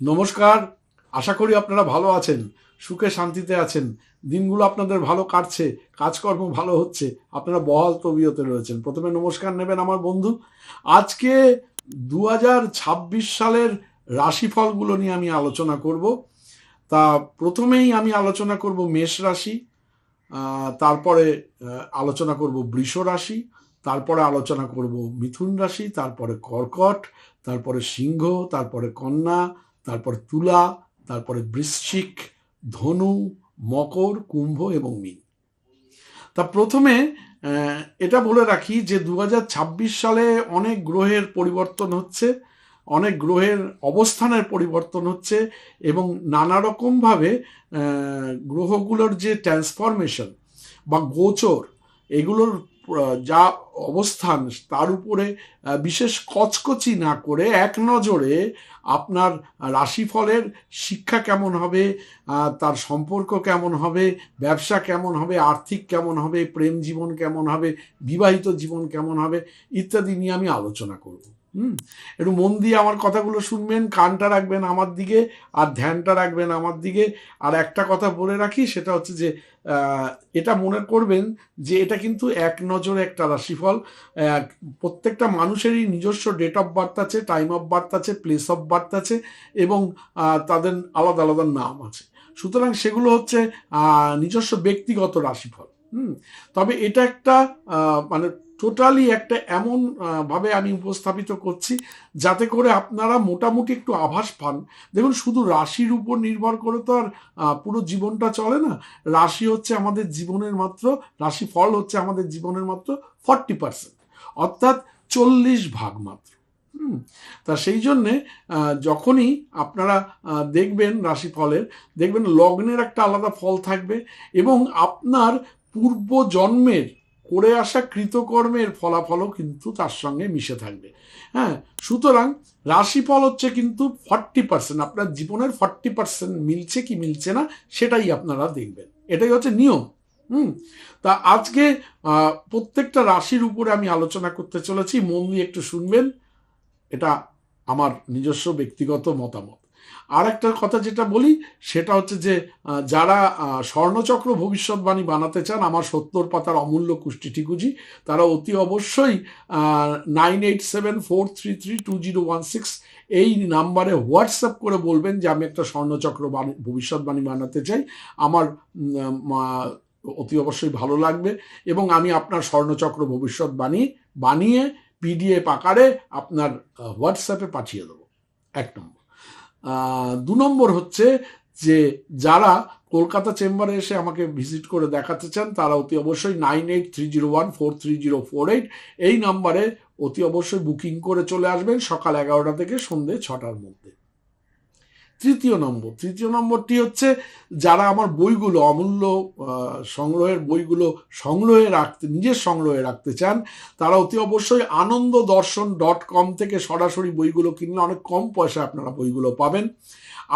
নমস্কার, আশা করি আপনারা ভালো আছেন, সুখে শান্তিতে আছেন। দিনগুলো আপনাদের ভালো কাটছে, কাজকর্ম ভালো হচ্ছে, আপনারা বহাল তবিয়তে রয়েছেন। প্রথমে নমস্কার নেবেন আমার বন্ধু। আজকে দু হাজার ছাব্বিশ সালের রাশিফলগুলো নিয়ে আমি আলোচনা করব। তা প্রথমেই আমি আলোচনা করব মেষ রাশি তারপরে আলোচনা করব বৃষ রাশি তারপরে আলোচনা করব মিথুন রাশি, তারপরে কর্কট, তারপরে সিংহ, তারপরে কন্যা, তারপরে তুলা, তারপরে বৃশ্চিক, ধনু, মকর, কুম্ভ এবং মীন। তা প্রথমে এটা বলে রাখি যে দু হাজার ছাব্বিশ সালে অনেক গ্রহের পরিবর্তন হচ্ছে, অনেক গ্রহের অবস্থানের পরিবর্তন হচ্ছে এবং নানা রকমভাবে গ্রহগুলোর যে ট্রান্সফরমেশন বা গোচর, এগুলোর যা অবস্থান, তার উপরে বিশেষ কচকচি না করে এক নজরে আপনার রাশিফলের শিক্ষা কেমন হবে তার সম্পর্ক কেমন হবে, ব্যবসা কেমন হবে, আর্থিক কেমন হবে, প্রেম জীবন কেমন হবে, বিবাহিত জীবন কেমন হবে, ইত্যাদি নিয়ে আমি আলোচনা করব। হুম, একটু মন দিয়ে আমার কথাগুলো শুনবেন, কানটা রাখবেন আমার দিকে আর ধ্যানটা রাখবেন আমার দিকে। আর একটা কথা বলে রাখি, সেটা হচ্ছে যে এটা মনে করবেন যে, এটা কিন্তু এক নজরে একটা রাশিফল। প্রত্যেকটা মানুষেরই নিজস্ব ডেট অফ বার্থ আছে টাইম অফ বার্থ আছে প্লেস অফ বার্থ আছে এবং তাদের আলাদা আলাদা নাম আছে। সুতরাং সেগুলো হচ্ছে নিজস্ব ব্যক্তিগত রাশিফল। হুম, তবে এটা একটা মানে টোটালি একটা এমন ভাবে আমি উপস্থাপিত করছি যাতে করে আপনারা মোটামুটি একটু আভাস পান। দেখুন, শুধু রাশির উপর নির্ভর করে তো আর পুরো জীবনটা চলে না। রাশি হচ্ছে আমাদের জীবনের মাত্র রাশি ফল হচ্ছে আমাদের জীবনের মাত্র ফর্টি পার্সেন্ট অর্থাৎ চল্লিশ ভাগ মাত্র। তা সেই জন্যে যখনই আপনারা দেখবেন রাশিফলের, দেখবেন লগ্নের একটা আলাদা ফল থাকবে এবং আপনার পূর্ব জন্মের করে আসা কৃতকর্মের ফলাফলও কিন্তু তার সঙ্গে মিশে থাকবে। হ্যাঁ সুতরাং রাশিফল হচ্ছে কিন্তু ফর্টি পার্সেন্ট আপনার জীবনের ফর্টি পার্সেন্ট মিলছে কি মিলছে না সেটাই আপনারা দেখবেন। এটাই হচ্ছে নিয়ম। হুম, তা আজকে প্রত্যেকটা রাশির উপরে আমি আলোচনা করতে চলেছি, মন দিয়ে একটু শুনবেন। এটা আমার নিজস্ব ব্যক্তিগত মতামত। আর একটা কথা যেটা বলি, সেটা হচ্ছে যে যারা স্বর্ণচক্র ভবিষ্যৎবাণী বানাতে চান, আমার সত্তর পাতার অমূল্য কুষ্টি ঠিকুজি তারা অতি অবশ্যই nine eight seven four three three two zero one six এই নাম্বারে হোয়াটসঅ্যাপ করে বলবেন যে, আমি একটা স্বর্ণচক্র ভবিষ্যৎবাণী বানাতে চাই। আমার অতি অবশ্যই ভালো লাগবে এবং আমি আপনার স্বর্ণচক্র ভবিষ্যৎবাণী বানিয়ে পিডিএফ আকারে আপনার হোয়াটসঅ্যাপে পাঠিয়ে দেবো। এক নম্বর। দু নম্বর হচ্ছে যে যারা কলকাতা চেম্বারে এসে আমাকে ভিজিট করে দেখাতে চান, তারা অতি অবশ্যই nine eight three zero one four three zero four eight এই নাম্বারে অতি অবশ্যই বুকিং করে চলে আসবেন সকাল এগারোটা থেকে সন্ধে ছটার মধ্যে। তৃতীয় নম্বর। তৃতীয় নম্বরটি হচ্ছে যারা আমার বইগুলো অমূল্য সংগ্রহের বইগুলো সংগ্রহে রাখতে, নিজের সংগ্রহে রাখতে চান, তারা অতি অবশ্যই আনন্দ দর্শন ডট কম থেকে সরাসরি বইগুলো কিনলে অনেক কম পয়সায় আপনারা বইগুলো পাবেন।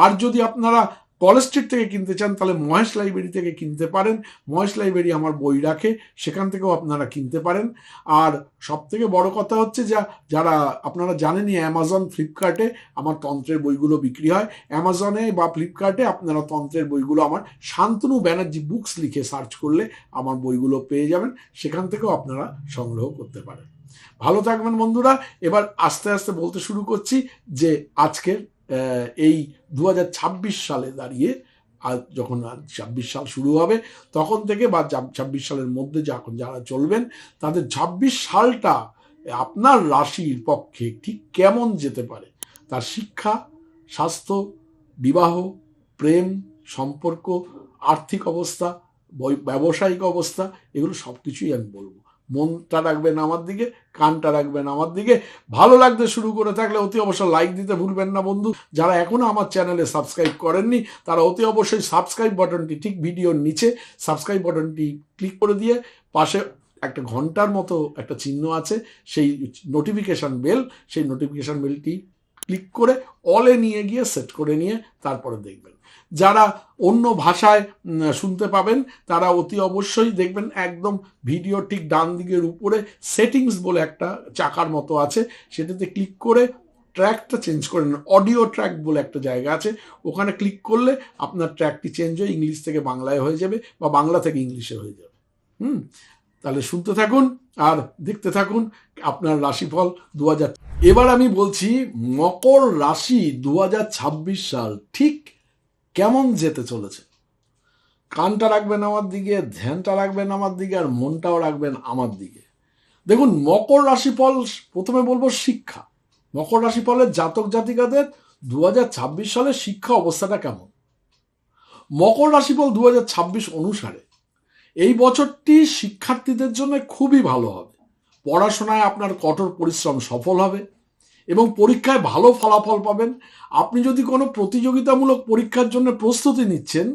আর যদি আপনারা কলেজ স্ট্রিট থেকে কিনতে চান, তাহলে মহেশ লাইব্রেরি থেকে কিনতে পারেন। মহেশ লাইব্রেরি আমার বই রাখে, সেখান থেকেও আপনারা কিনতে পারেন। আর সব থেকে বড় কথা হচ্ছে যা, যারা আপনারা জানেনই অ্যামাজন ফ্লিপকার্টে আমার তন্ত্রের বইগুলো বিক্রি হয়। অ্যামাজনে বা ফ্লিপকার্টে আপনারা তন্ত্রের বইগুলো, আমার শান্তনু ব্যানার্জি বুকস লিখে সার্চ করলে আমার বইগুলো পেয়ে যাবেন। সেখান থেকেও আপনারা সংগ্রহ করতে পারেন। ভালো থাকবেন বন্ধুরা। এবার আস্তে আস্তে বলতে শুরু করছি যে আজকের এই দু হাজার ছাব্বিশ সালে দাঁড়িয়ে আর যখন ছাব্বিশ সাল শুরু হবে, তখন থেকে বা ছাব্বিশ সালের মধ্যে যখন যারা চলবেন, তাদের ছাব্বিশ সালটা আপনার রাশির পক্ষে ঠিক কেমন যেতে পারে? তার শিক্ষা, স্বাস্থ্য, বিবাহ, প্রেম, সম্পর্ক, আর্থিক অবস্থা ব্যবসায়িক অবস্থা, এগুলো সব কিছুই আমি বলব। মনটা রাখবেন আমার দিকে, কানটা রাখবেন আমার দিকে। ভালো লাগতে শুরু করে থাকলে অতি অবশ্যই লাইক দিতে ভুলবেন না বন্ধু। যারা এখনও আমার চ্যানেলে সাবস্ক্রাইব করেননি, তারা অতি অবশ্যই সাবস্ক্রাইব বাটনটি ঠিক ভিডিওর নিচে সাবস্ক্রাইব বাটনটি ক্লিক করে দিয়ে পাশে একটা ঘণ্টার মতো একটা চিহ্ন আছে, সেই নোটিফিকেশন বেল সেই নোটিফিকেশন বেলটি ক্লিক করে অলে নিয়ে গিয়ে সেট করে নিয়ে তারপরে দেখবেন। যারা অন্য ভাষায় শুনতে পাবেন, তারা অতি অবশ্যই দেখবেন একদম ভিডিও ঠিক ডান দিকের উপরে সেটিংস বলে একটা চাকার মতো আছে। সেটাতে ক্লিক করে ট্র্যাকটা চেঞ্জ করে নেন। অডিও ট্র্যাক বলে একটা জায়গা আছে। ওখানে ক্লিক করলে আপনার ট্র্যাকটি চেঞ্জ হয়ে ইংলিশ থেকে বাংলায় হয়ে যাবে বা বাংলা থেকে ইংলিশে হয়ে যাবে। হুম? তাহলে শুনতে থাকুন আর দেখতে থাকুন আপনার রাশিফল দু হাজার এবার আমি বলছি মকর রাশি দু হাজার ছাব্বিশ সাল। ঠিক কেমন যেতে চলেছে? কানটা রাখবেন আমার দিকে, ধ্যানটা রাখবেন আমার দিকে, আর মনটাও রাখবেন আমার দিকে। দেখুন, মকর রাশিফল, প্রথমে বলব শিক্ষা। মকর রাশিফলের জাতক জাতিকাদের দু সালের শিক্ষা অবস্থাটা কেমন? মকর রাশিফল দু হাজার ছাব্বিশ অনুসারে এই বছরটি শিক্ষার্থীদের জন্য খুবই ভালো হবে। পড়াশোনায় আপনার কঠোর পরিশ্রম সফল হবে। এবং পরীক্ষায় ভালো ফলাফল পাবেন। আপনি যদি কোনো প্রতিযোগিতামূলক পরীক্ষার জন্য প্রস্তুতি নিচ্ছেন,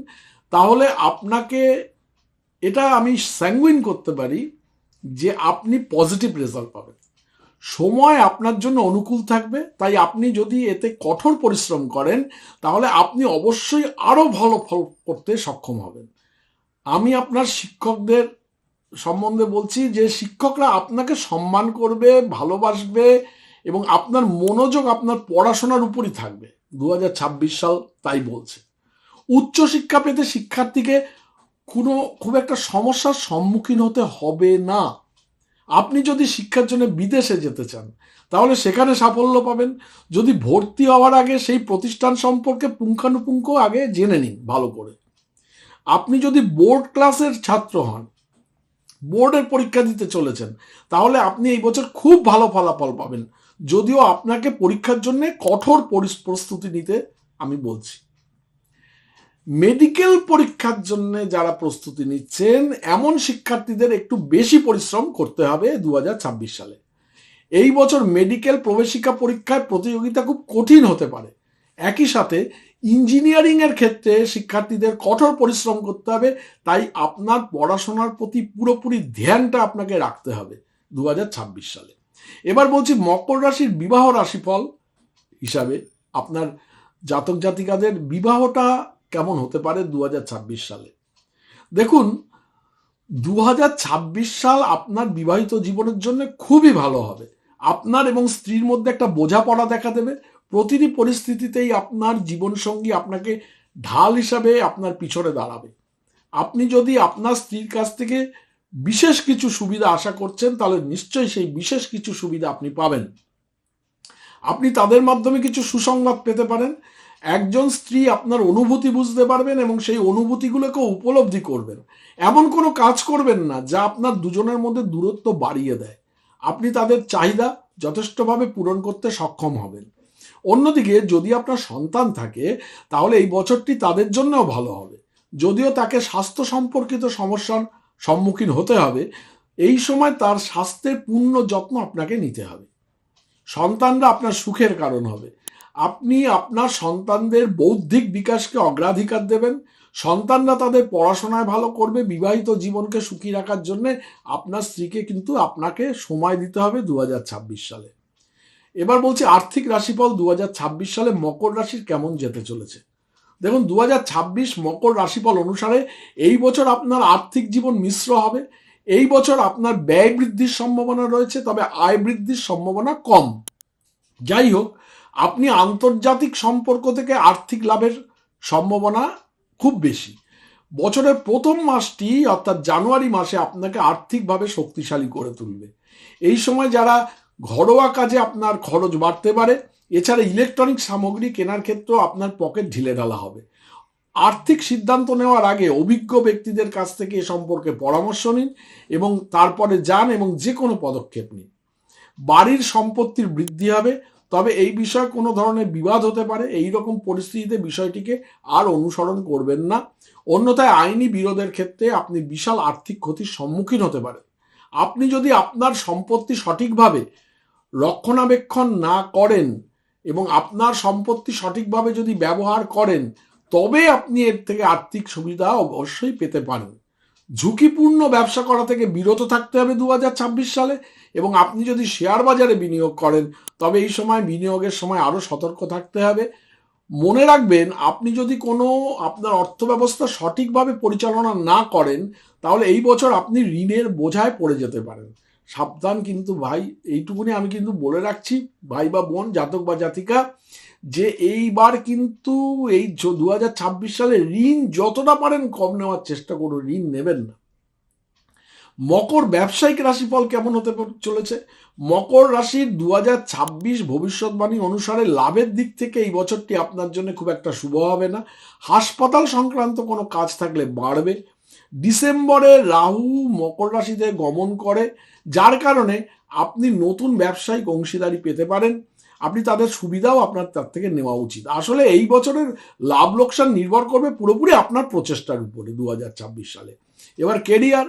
তাহলে আপনাকে এটা আমি স্যাঙ্গুইন করতে পারি যে আপনি পজিটিভ রেজাল্ট পাবেন। সময় আপনার জন্য অনুকূল থাকবে, তাই আপনি যদি এতে কঠোর পরিশ্রম করেন, তাহলে আপনি অবশ্যই আরও ভালো ফল করতে সক্ষম হবেন। আমি আপনার শিক্ষকদের সম্বন্ধে বলছি যে শিক্ষকরা আপনাকে সম্মান করবে, ভালোবাসবে এবং আপনার মনোযোগ আপনার পড়াশোনার উপরই থাকবে। দু হাজার ছাব্বিশ সাল তাই বলছে। উচ্চশিক্ষা পেতে শিক্ষার্থীকে কোনো, খুব একটা সমস্যার সম্মুখীন হতে হবে না। আপনি যদি শিক্ষার জন্য বিদেশে যেতে চান, তাহলে সেখানে সাফল্য পাবেন। যদি ভর্তি হওয়ার আগে সেই প্রতিষ্ঠান সম্পর্কে পুঙ্খানুপুঙ্খ আগে জেনে নিন ভালো করে। আপনি যদি বোর্ড ক্লাসের ছাত্র হন, বোর্ডের পরীক্ষা দিতে চলেছেন, তাহলে আপনি এই বছর খুব ভালো ফলাফল পাবেন। যদিও আপনাকে পরীক্ষার জন্য কঠোর পরিস- প্রস্তুতি নিতে আমি বলছি। মেডিকেল পরীক্ষার জন্য যারা প্রস্তুতি নিচ্ছেন, এমন শিক্ষার্থীদের একটু বেশি পরিশ্রম করতে হবে দু হাজার ছাব্বিশ সালে। এই বছর মেডিকেল প্রবেশিকা পরীক্ষায় প্রতিযোগিতা খুব কঠিন হতে পারে। একই সাথে ইঞ্জিনিয়ারিং এর ক্ষেত্রে শিক্ষার্থীদের কঠোর পরিশ্রম করতে হবে, তাই আপনার পড়াশোনার প্রতি পুরোপুরি ধ্যানটা আপনাকে রাখতে হবে দু হাজার ছাব্বিশ সালে। এবার বলছি মকর রাশির বিবাহ রাশিফল হিসাবে আপনার জাতক জাতিকাদের বিবাহটা কেমন হতে পারে দু হাজার ছাব্বিশ সালে? দেখুন দু হাজার ছাব্বিশ সাল আপনার বিবাহিত জীবনের জন্য খুবই ভালো হবে। আপনার এবং স্ত্রীর মধ্যে একটা বোঝাপড়া দেখা দেবে। প্রতিটি পরিস্থিতিতেই আপনার জীবনসঙ্গী আপনাকে ঢাল হিসাবে আপনার পিছনে দাঁড়াবে। আপনি যদি আপনার স্ত্রীর কাছ থেকে বিশেষ কিছু সুবিধা আশা করছেন, তাহলে নিশ্চয়ই সেই বিশেষ কিছু সুবিধা আপনি পাবেন। আপনি তাদের মাধ্যমে কিছু সুসংবাদ পেতে পারেন। একজন স্ত্রী আপনার অনুভূতি বুঝতে পারবেন এবং সেই অনুভূতিগুলোকে উপলব্ধি করবেন। এমন কোনো কাজ করবেন না যা আপনার দুজনের মধ্যে দূরত্ব বাড়িয়ে দেয়। আপনি তাদের চাহিদা যথেষ্টভাবে পূরণ করতে সক্ষম হবেন। অন্যদিকে যদি আপনার সন্তান থাকে, তাহলে এই বছরটি তাদের জন্যও ভালো হবে। যদিও তাকে স্বাস্থ্য সম্পর্কিত সমস্যার সম্মুখীন হতে হবে, এই সময় তার স্বাস্থ্যের পূর্ণ যত্ন আপনাকে নিতে হবে। সন্তানরা আপনার সুখের কারণ হবে। আপনি আপনার সন্তানদের বৌদ্ধিক বিকাশকে অগ্রাধিকার দেবেন। সন্তানরা তাদের পড়াশোনায় ভালো করবে, বিবাহিত জীবনকে সুখী রাখার জন্য আপনার স্ত্রীকে কিন্তু আপনাকে সময় দিতে হবে দু হাজার ছাব্বিশ সালে। এবার বলছি, আর্থিক রাশিফল দু হাজার ছাব্বিশ সালে মকর রাশির কেমন যেতে চলেছে? দেখুন দু হাজার ছাব্বিশ মকর রাশিফল অনুসারে এই বছর আপনার আর্থিক জীবন মিশ্র হবে। এই বছর আপনার ব্যয় বৃদ্ধির সম্ভাবনা রয়েছে, তবে আয় বৃদ্ধির সম্ভাবনা কম। যাই হোক, আপনি আন্তর্জাতিক সম্পর্ক থেকে আর্থিক লাভের সম্ভাবনা খুব বেশি। বছরের প্রথম মাসটি, অর্থাৎ জানুয়ারি মাসে আপনাকে আর্থিকভাবে শক্তিশালী করে তুলবে। এই সময় যারা ঘরোয়া কাজে আপনার খরচ বাড়তে পারে এছাড়া ইলেকট্রনিক সামগ্রী কেনার ক্ষেত্রেও আপনার পকেট ঢিলে ঢালা হবে। আর্থিক সিদ্ধান্ত নেওয়ার আগে অভিজ্ঞ ব্যক্তিদের কাছ থেকে এ সম্পর্কে পরামর্শ নিন এবং তারপরে যান এবং যে কোনো পদক্ষেপ নিন। বাড়ির সম্পত্তির বৃদ্ধি হবে, তবে এই বিষয়ে কোনো ধরনের বিবাদ হতে পারে। এই রকম পরিস্থিতিতে বিষয়টিকে আর অনুসরণ করবেন না। অন্যথায় আইনি বিরোধের ক্ষেত্রে আপনি বিশাল আর্থিক ক্ষতির সম্মুখীন হতে পারেন। আপনি যদি আপনার সম্পত্তি সঠিকভাবে রক্ষণাবেক্ষণ না করেন এবং আপনার সম্পত্তি সঠিকভাবে যদি ব্যবহার করেন, তবে আপনি এর থেকে আর্থিক সুবিধা অবশ্যই পেতে পারেন। ঝুঁকিপূর্ণ ব্যবসা করা থেকে বিরত থাকতে হবে দু হাজার ছাব্বিশ সালে এবং আপনি যদি শেয়ার বাজারে বিনিয়োগ করেন, তবে এই সময় বিনিয়োগের সময় আরও সতর্ক থাকতে হবে। মনে রাখবেন, আপনি যদি কোনো আপনার অর্থ ব্যবস্থা সঠিকভাবে পরিচালনা না করেন, তাহলে এই বছর আপনি ঋণের বোঝায় পড়ে যেতে পারেন। সাবধান কিন্তু ভাই, এইটুকুনি আমি কিন্তু বলে রাখছি, ভাই বা বোন, জাতক বা জাতিকা, যে এইবার কিন্তু এই দু হাজার ছাব্বিশ সালে ঋণ যতটা পারেন কম নেওয়ার চেষ্টা করুন, ঋণ নেবেন না। মকর ব্যবসায়িক রাশিফল কেমন হতে চলেছে? মকর রাশির দু হাজার ছাব্বিশ ভবিষ্যৎবাণী অনুসারে লাভের দিক থেকে এই বছরটি আপনার জন্য খুব একটা শুভ হবে না। হাসপাতাল সংক্রান্ত কোনো কাজ থাকলে বাড়বে ডিসেম্বরে রাহু মকর রাশিতে গমন করে, যার কারণে আপনি নতুন ব্যবসায়িক অংশীদারি পেতে পারেন। আপনি তাদের সুবিধাও আপনার তার থেকে নেওয়া উচিত। আসলে এই বছরের লাভ লোকসান নির্ভর করবে পুরোপুরি আপনার প্রচেষ্টার উপরে দু হাজার ছাব্বিশ সালে। এবার কেরিয়ার।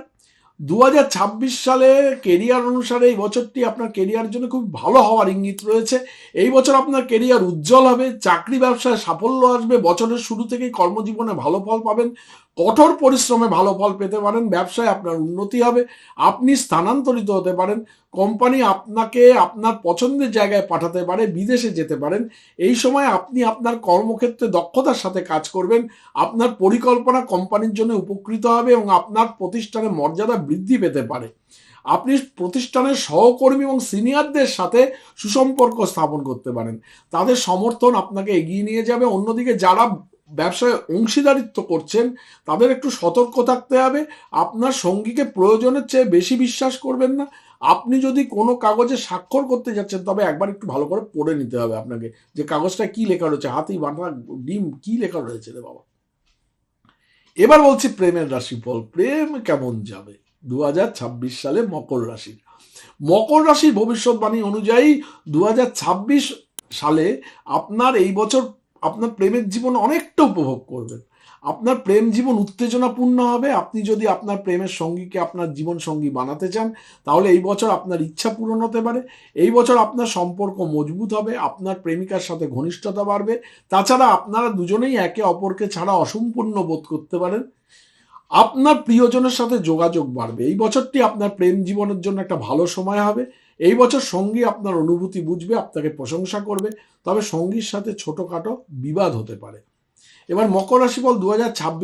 দু হাজার ছাব্বিশ সালে কেরিয়ার অনুসারে এই বছরটি আপনার কেরিয়ার জন্য খুব ভালো হওয়ার ইঙ্গিত রয়েছে। এই বছর আপনার কেরিয়ার উজ্জ্বল হবে, চাকরি ব্যবসায় সাফল্য আসবে, বছরের শুরু থেকেই কর্মজীবনে ভালো ফল পাবেন। কঠোর পরিশ্রমে ভালো ফল পেতে পারেন, ব্যবসায় আপনার উন্নতি হবে, আপনি স্থানান্তরিত হতে পারেন, কোম্পানি আপনাকে আপনার পছন্দের জায়গায় পাঠাতে পারে, বিদেশে যেতে পারেন, এই সময় আপনি আপনার কর্মক্ষেত্রে দক্ষতার সাথে কাজ করবেন, আপনার পরিকল্পনা কোম্পানির জন্য উপকৃত হবে এবং আপনার প্রতিষ্ঠানের মর্যাদা বৃদ্ধি পেতে পারে। আপনি প্রতিষ্ঠানের সহকর্মী এবং সিনিয়রদের সাথে সুসম্পর্ক স্থাপন করতে পারেন, তাদের সমর্থন আপনাকে এগিয়ে নিয়ে যাবে, অন্যদিকে যারা ব্যবসায় অংশীদারিত্ব করছেন, তাদের একটু সতর্ক থাকতে হবে। আপনার সঙ্গীকে প্রয়োজনের চেয়ে বেশি বিশ্বাস করবেন না। আপনি যদি কোনো কাগজে স্বাক্ষর করতে যাচ্ছেন, তবে একবার একটু ভালো করে পড়ে নিতে হবে আপনাকে। যে কাগজটা কি লেখা রয়েছে, হাতি বাঁধা ডিম, কি লেখা রয়েছে রে বাবা। এবার বলছি প্রেমের রাশিফল। প্রেম কেমন যাবে? দু হাজার ছাব্বিশ সালে মকর রাশির। মকর রাশির ভবিষ্যৎবাণী অনুযায়ী দু হাজার ছাব্বিশ সালে আপনার এই বছর আপনার প্রেমের জীবন অনেকটা উপভোগ করবেন। আপনার প্রেম জীবন উত্তেজনাপূর্ণ হবে। আপনি যদি আপনার প্রেমের সঙ্গীকে আপনার জীবন সঙ্গী বানাতে চান, তাহলে এই বছর আপনার ইচ্ছা পূরণ হতে পারে। এই বছর আপনার সম্পর্ক মজবুত হবে, আপনার প্রেমিকার সাথে ঘনিষ্ঠতা বাড়বে। তাছাড়া আপনারা দুজনেই একে অপরকে ছাড়া অসম্পূর্ণ বোধ করতে পারেন। আপনার প্রিয়জনের সাথে যোগাযোগ বাড়বে। এই বছরটি আপনার প্রেম জীবনের জন্য একটা ভালো সময় হবে। এই বছর সঙ্গী আপনার অনুভূতি বুঝবে, আপনাকে প্রশংসা করবে, তবে সঙ্গীর সাথে ছোটোখাটো বিবাদ হতে পারে। এবার মকর রাশিফল দু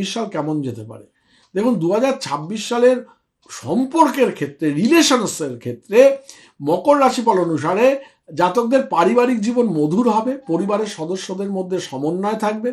সাল কেমন যেতে পারে? দেখুন দু হাজার ছাব্বিশ সালের সম্পর্কের ক্ষেত্রে, রিলেশনসের ক্ষেত্রে মকর রাশিফল অনুসারে জাতকদের পারিবারিক জীবন মধুর হবে, পরিবারের সদস্যদের মধ্যে সমন্বয় থাকবে,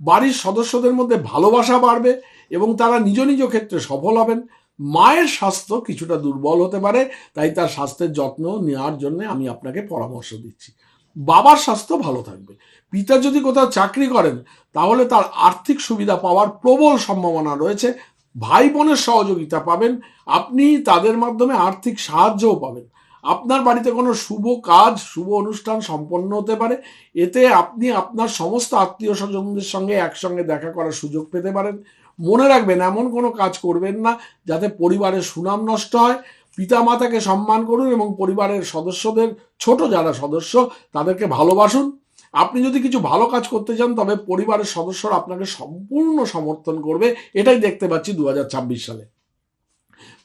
বাড়ির সদস্যদের মধ্যে ভালোবাসা বাড়বে এবং তারা নিজ নিজ ক্ষেত্রে সফল হবেন। মায়ের স্বাস্থ্য কিছুটা দুর্বল হতে পারে, তাই তার স্বাস্থ্যের যত্ন নেওয়ার জন্য আমি আপনাকে পরামর্শ দিচ্ছি। বাবার স্বাস্থ্য ভালো থাকবে। পিতা যদি কোথাও চাকরি করেন, তাহলে তার আর্থিক সুবিধা পাওয়ার প্রবল সম্ভাবনা রয়েছে। ভাই বোনের সহযোগিতা পাবেন, আপনি তাদের মাধ্যমে আর্থিক সাহায্যও পাবেন। আপনার বাড়িতে কোনো শুভ কাজ, শুভ অনুষ্ঠান সম্পন্ন হতে পারে, এতে আপনি আপনার সমস্ত আত্মীয় স্বজনদের সঙ্গে একসঙ্গে দেখা করার সুযোগ পেতে পারেন। মনে রাখবেন, এমন কোনো কাজ করবেন না যাতে পরিবারের সুনাম নষ্ট হয়। পিতা মাতাকে সম্মান করুন এবং পরিবারের সদস্যদের, ছোট যারা সদস্য, তাদেরকে ভালোবাসুন। আপনি যদি কিছু ভালো কাজ করতে চান, তবে পরিবারের সদস্যরা আপনাকে সম্পূর্ণ সমর্থন করবে। এটাই দেখতে পাচ্ছি দু হাজার ছাব্বিশ সালে।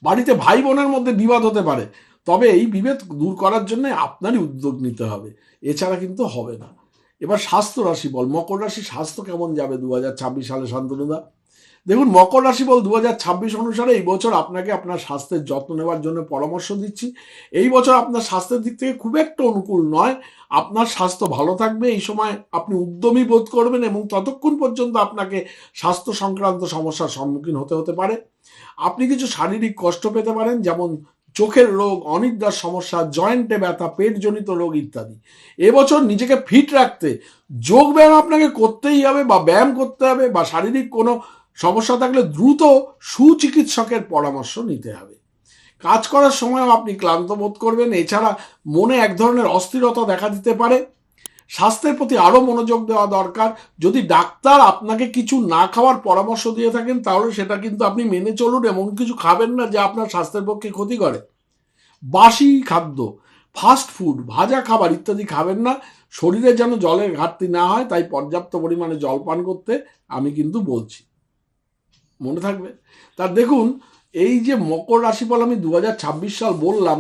বাড়িতে ভাই বোনের মধ্যে বিবাদ হতে পারে, তবে এই বিভেদ দূর করার জন্য আপনারই উদ্যোগ নিতে হবে। এছাড়া কিন্তু হবে না। এবার স্বাস্থ্য রাশি বল, মকর রাশি স্বাস্থ্য কেমন যাবে দু হাজার ছাব্বিশ সালে শান্তনুদা? দেখুন, মকর রাশি বল দু ছাব্বিশ অনুসারে এই বছর আপনাকে আপনার স্বাস্থ্যের যত্ন নেওয়ার জন্য পরামর্শ দিচ্ছি। এই বছর আপনার স্বাস্থ্যের দিক থেকে খুব একটা অনুকূল নয়। আপনার স্বাস্থ্য ভালো থাকবে। এই সময় আপনি উদ্যমী বোধ করবেন এবং ততক্ষণ পর্যন্ত আপনাকে স্বাস্থ্য সংক্রান্ত সমস্যার সম্মুখীন হতে হতে পারে। আপনি কিছু শারীরিক কষ্ট পেতে পারেন, যেমন চোখের রোগ, অনিদ্রার সমস্যা, জয়েন্টে ব্যথা, পেটজনিত রোগ ইত্যাদি। এবছর নিজেকে ফিট রাখতে যোগ ব্যায়াম আপনাকে করতেই হবে বা ব্যায়াম করতে হবে বা শারীরিক কোনো সমস্যা থাকলে দ্রুত সুচিকিৎসকের পরামর্শ নিতে হবে। কাজ করার সময়ও আপনি ক্লান্ত বোধ করবেন। এছাড়া মনে এক ধরনের অস্থিরতা দেখা দিতে পারে। স্বাস্থ্যের প্রতি আরও মনোযোগ দেওয়া দরকার। যদি ডাক্তার আপনাকে কিছু না খাওয়ার পরামর্শ দিয়ে থাকেন, তাহলে সেটা কিন্তু আপনি মেনে চলুন। এমন কিছু খাবেন না যে আপনার স্বাস্থ্যের পক্ষে ক্ষতি করে। বাসি খাদ্য, ফাস্ট ফুড, ভাজা খাবার ইত্যাদি খাবেন না। শরীরে যেন জলের ঘাটতি না হয়, তাই পর্যাপ্ত পরিমাণে জল পান করতে আমি কিন্তু বলছি। মনে থাকবে। তার দেখুন, এই যে মকর রাশিফল আমি দু হাজার ছাব্বিশ সাল বললাম,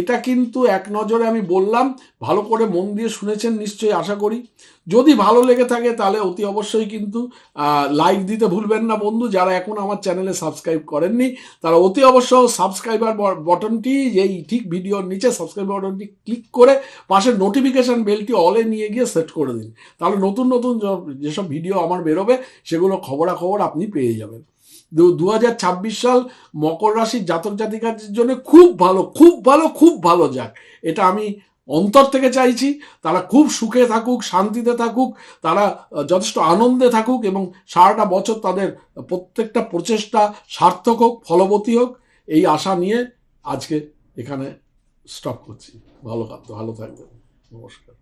এটা কিন্তু এক নজরে আমি বললাম, ভালো করে মন দিয়ে শুনেছেন নিশ্চয়ই, আশা করি। যদি ভালো লেগে থাকে তাহলে অতি অবশ্যই কিন্তু লাইক দিতে ভুলবেন না বন্ধু, যারা এখন আমার চ্যানেলে সাবস্ক্রাইব করেননি, তারা অতি অবশ্য সাবস্ক্রাইবার বটনটি এই ঠিক ভিডিওর নিচে সাবস্ক্রাইব বটনটি ক্লিক করে পাশের নোটিফিকেশন বেলটি অলে নিয়ে গিয়ে সেট করে দিন। তাহলে নতুন নতুন যেসব ভিডিও আমার বেরোবে, সেগুলো খবরাখবর আপনি পেয়ে যাবেন। দু হাজার ছাব্বিশ সাল মকর রাশির জাতক জাতিকাদের জন্য খুব ভালো খুব ভালো খুব ভালো যাক। এটা আমি অন্তর থেকে চাইছি। তারা খুব সুখে থাকুক, শান্তিতে থাকুক, তারা যথেষ্ট আনন্দে থাকুক এবং সারাটা বছর তাদের প্রত্যেকটা প্রচেষ্টা সার্থক হোক, ফলবতী হোক, এই আশা নিয়ে আজকে এখানে স্টপ করছি। ভালো ভালো থাকবেন। নমস্কার।